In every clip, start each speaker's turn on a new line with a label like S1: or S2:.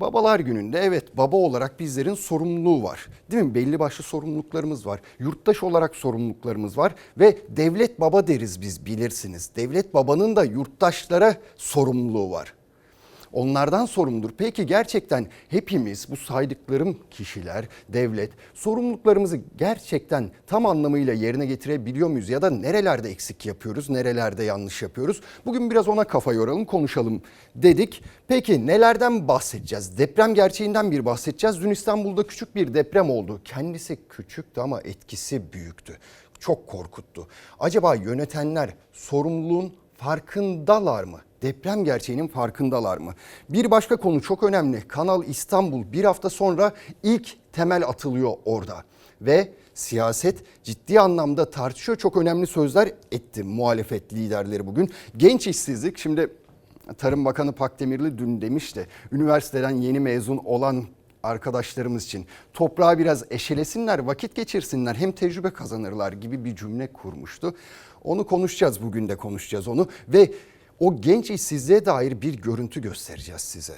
S1: Babalar gününde evet baba olarak bizlerin sorumluluğu var. Değil mi? Belli başlı sorumluluklarımız var. Yurttaş olarak sorumluluklarımız var ve devlet baba deriz biz bilirsiniz. Devlet babanın da yurttaşlara sorumluluğu var. Onlardan sorumludur. Peki gerçekten hepimiz bu saydıklarım kişiler, devlet sorumluluklarımızı gerçekten tam anlamıyla yerine getirebiliyor muyuz? Ya da nerelerde eksik yapıyoruz, nerelerde yanlış yapıyoruz? Bugün biraz ona kafa yoralım, konuşalım dedik. Peki nelerden bahsedeceğiz? Deprem gerçeğinden bir bahsedeceğiz. Dün İstanbul'da küçük bir deprem oldu. Kendisi küçüktü ama etkisi büyüktü. Çok korkuttu. Acaba yönetenler sorumluluğun farkındalar mı? Deprem gerçeğinin farkındalar mı? Bir başka konu çok önemli. Kanal İstanbul bir hafta sonra ilk temel atılıyor orada. Ve siyaset ciddi anlamda tartışıyor. Çok önemli sözler etti muhalefet liderleri bugün. Genç işsizlik şimdi Tarım Bakanı Pakdemirli dün demişti. Üniversiteden yeni mezun olan arkadaşlarımız için toprağı biraz eşelesinler, vakit geçirsinler, hem tecrübe kazanırlar gibi bir cümle kurmuştu. Onu konuşacağız bugün de konuşacağız onu ve o genç işsizliğe dair bir görüntü göstereceğiz size.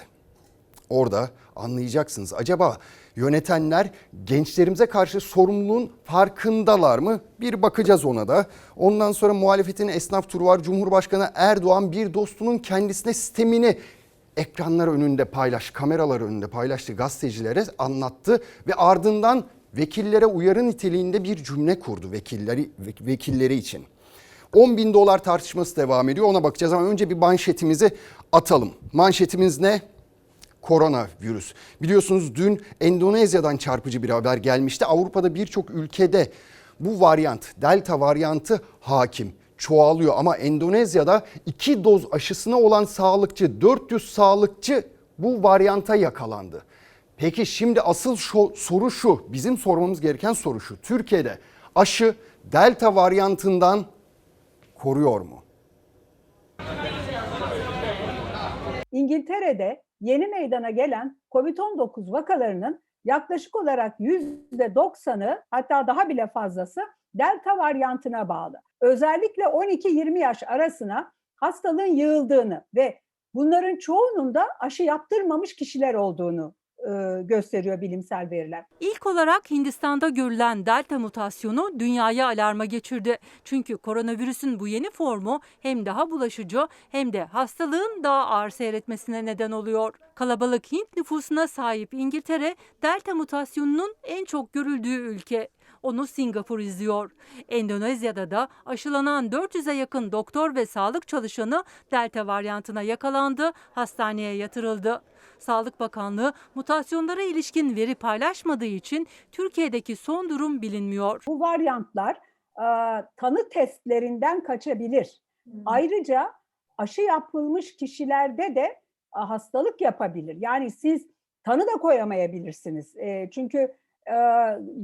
S1: Orada anlayacaksınız. Acaba yönetenler gençlerimize karşı sorumluluğun farkındalar mı? Bir bakacağız ona da. Ondan sonra muhalefetin esnaf turu var. Cumhurbaşkanı Erdoğan bir dostunun kendisine sistemini ekranlar önünde paylaş, kameralar önünde paylaştı gazetecilere anlattı ve ardından vekillere uyarı niteliğinde bir cümle kurdu vekilleri vekilleri için. 10 bin dolar tartışması devam ediyor ona bakacağız ama önce bir manşetimizi atalım. Manşetimiz ne? Koronavirüs. Biliyorsunuz dün Endonezya'dan çarpıcı bir haber gelmişti. Avrupa'da birçok ülkede bu varyant, delta varyantı hakim çoğalıyor ama Endonezya'da iki doz aşısına olan sağlıkçı 400 sağlıkçı bu varyanta yakalandı. Peki şimdi asıl şu, soru şu bizim sormamız gereken soru şu Türkiye'de aşı delta varyantından koruyor mu?
S2: İngiltere'de yeni meydana gelen COVID-19 vakalarının yaklaşık olarak %90'ı hatta daha bile fazlası delta varyantına bağlı. Özellikle 12-20 yaş arasına hastalığın yığıldığını ve bunların çoğunun da aşı yaptırmamış kişiler olduğunu e, gösteriyor bilimsel veriler.
S3: İlk olarak Hindistan'da görülen delta mutasyonu dünyayı alarma geçirdi. Çünkü koronavirüsün bu yeni formu hem daha bulaşıcı hem de hastalığın daha ağır seyretmesine neden oluyor. Kalabalık Hint nüfusuna sahip İngiltere delta mutasyonunun en çok görüldüğü ülke. Onu Singapur izliyor. Endonezya'da da aşılanan 400'e yakın doktor ve sağlık çalışanı delta varyantına yakalandı, hastaneye yatırıldı. Sağlık Bakanlığı mutasyonlara ilişkin veri paylaşmadığı için Türkiye'deki son durum bilinmiyor.
S2: Bu varyantlar e, tanı testlerinden kaçabilir. Ayrıca aşı yapılmış kişilerde de e, hastalık yapabilir. Yani siz tanı da koyamayabilirsiniz. E, çünkü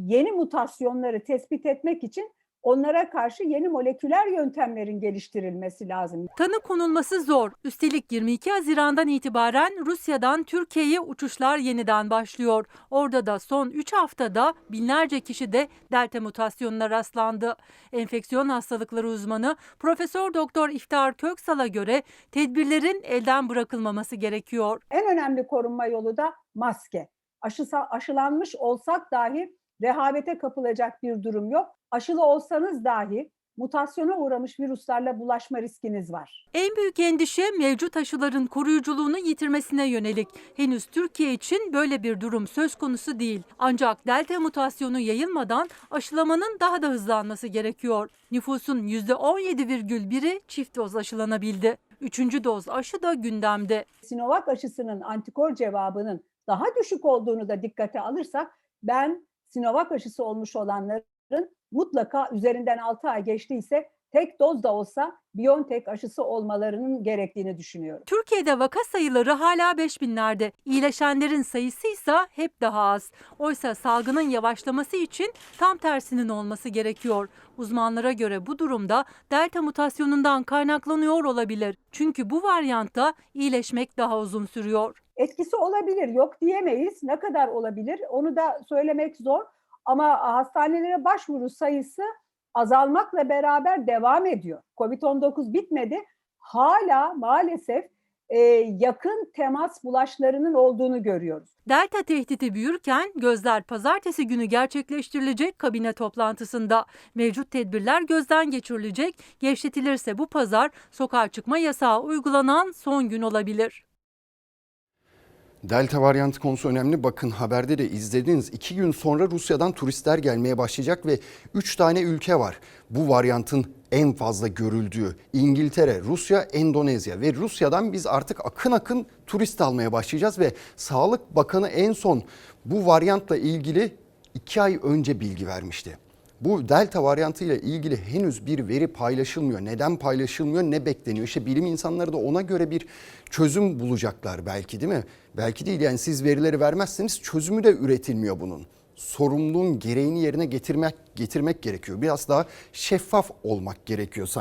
S2: yeni mutasyonları tespit etmek için onlara karşı yeni moleküler yöntemlerin geliştirilmesi lazım.
S3: Tanı konulması zor. Üstelik 22 Haziran'dan itibaren Rusya'dan Türkiye'ye uçuşlar yeniden başlıyor. Orada da son 3 haftada binlerce kişi de delta mutasyonuna rastlandı. Enfeksiyon hastalıkları uzmanı Profesör Doktor İftar Köksal'a göre tedbirlerin elden bırakılmaması gerekiyor.
S2: En önemli korunma yolu da maske. Aşısa, aşılanmış olsak dahi rehavete kapılacak bir durum yok. Aşılı olsanız dahi mutasyona uğramış virüslerle bulaşma riskiniz var.
S3: En büyük endişe mevcut aşıların koruyuculuğunu yitirmesine yönelik. Henüz Türkiye için böyle bir durum söz konusu değil. Ancak delta mutasyonu yayılmadan aşılamanın daha da hızlanması gerekiyor. Nüfusun %17,1'i çift doz aşılanabildi. Üçüncü doz aşı da gündemde.
S2: Sinovac aşısının antikor cevabının daha düşük olduğunu da dikkate alırsak ben Sinovac aşısı olmuş olanların mutlaka üzerinden 6 ay geçtiyse tek doz da olsa BioNTech aşısı olmalarının gerektiğini düşünüyorum.
S3: Türkiye'de vaka sayıları hala 5000'lerde. İyileşenlerin sayısı ise hep daha az. Oysa salgının yavaşlaması için tam tersinin olması gerekiyor. Uzmanlara göre bu durumda delta mutasyonundan kaynaklanıyor olabilir. Çünkü bu varyantta iyileşmek daha uzun sürüyor.
S2: Etkisi olabilir, yok diyemeyiz. Ne kadar olabilir onu da söylemek zor. Ama hastanelere başvuru sayısı azalmakla beraber devam ediyor. Covid-19 bitmedi. Hala maalesef e, yakın temas bulaşlarının olduğunu görüyoruz.
S3: Delta tehdidi büyürken gözler pazartesi günü gerçekleştirilecek kabine toplantısında. Mevcut tedbirler gözden geçirilecek. Gevşetilirse bu pazar sokağa çıkma yasağı uygulanan son gün olabilir.
S1: Delta varyantı konusu önemli. Bakın haberde de izlediniz. İki gün sonra Rusya'dan turistler gelmeye başlayacak ve üç tane ülke var. Bu varyantın en fazla görüldüğü İngiltere, Rusya, Endonezya ve Rusya'dan biz artık akın akın turist almaya başlayacağız ve Sağlık Bakanı en son bu varyantla ilgili iki ay önce bilgi vermişti. Bu delta varyantı ilgili henüz bir veri paylaşılmıyor. Neden paylaşılmıyor, ne bekleniyor? İşte bilim insanları da ona göre bir çözüm bulacaklar belki değil mi? Belki değil yani siz verileri vermezseniz çözümü de üretilmiyor bunun. Sorumluluğun gereğini yerine getirmek getirmek gerekiyor. Biraz daha şeffaf olmak gerekiyor sanki.